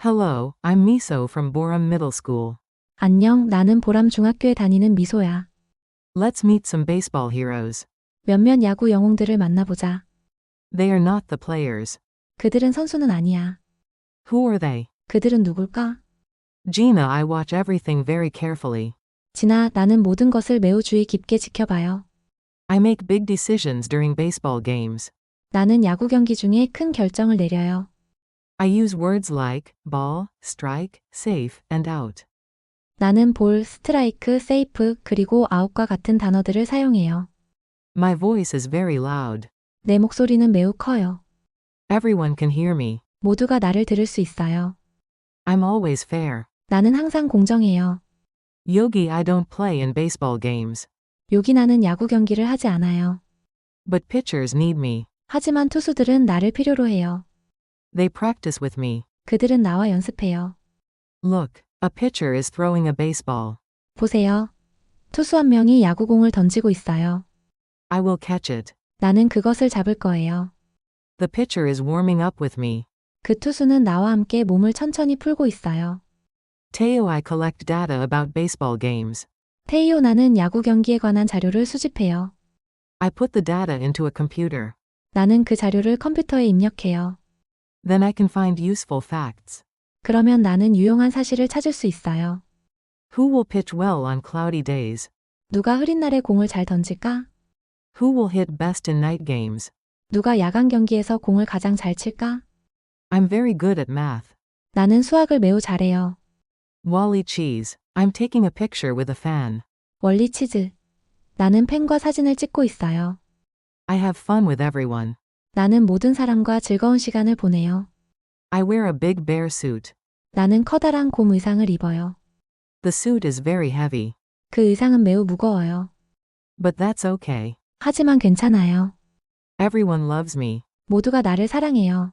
Hello, I'm Miso from Borum Middle School. 안녕, 나는 보람 중학교에 다니는 미소야. Let's meet some baseball heroes. 몇몇 야구 영웅들을 만나보자. They are not the players. 그들은 선수는 아니야. Who are they? 그들은 누굴까? Gina, I watch everything very carefully. 진아, 나는 모든 것을 매우 주의 깊게 지켜봐요. I make big decisions during baseball games. 나는 야구 경기 중에 큰 결정을 내려요. I use words like ball, strike, safe, and out. 나는 볼, 스트라이크, 세이프, 그리고 아웃과 같은 단어들을 사용해요. My voice is very loud. 내 목소리는 매우 커요. Everyone can hear me. 모두가 나를 들을 수 있어요. I'm always fair. 나는 항상 공정해요. Yogi, I don't play in baseball games. 여기 나는 야구 경기를 하지 않아요. But pitchers need me. 하지만 투수들은 나를 필요로 해요. They practice with me. 그들은 나와 연습해요. Look, a pitcher is throwing a baseball. 보세요. 투수 한 명이 야구공을 던지고 있어요. I will catch it. 나는 그것을 잡을 거예요. The pitcher is warming up with me. 그 투수는 나와 함께 몸을 천천히 풀고 있어요. Teo, I collect data about baseball games. 테이오 나는 야구 경기에 관한 자료를 수집해요. I put the data into a computer. 나는 그 자료를 컴퓨터에 입력해요. Then I can find useful facts. 그러면 나는 유용한 사실을 찾을 수 있어요. Who will pitch well on cloudy days? 누가 흐린 날에 공을 잘 던질까? Who will hit best in night games? 누가 야간 경기에서 공을 가장 잘 칠까? I'm very good at math. 나는 수학을 매우 잘해요. Wally Cheese. I'm taking a picture with a fan. 원리 치즈. 나는 펜과 사진을 찍고 있어요. I have fun with everyone. 나는 모든 사람과 즐거운 시간을 보내요. I wear a big bear suit. 나는 커다란 곰 의상을 입어요. The suit is very heavy. 그 의상은 매우 무거워요. But that's okay. 하지만 괜찮아요. Everyone loves me. 모두가 나를 사랑해요.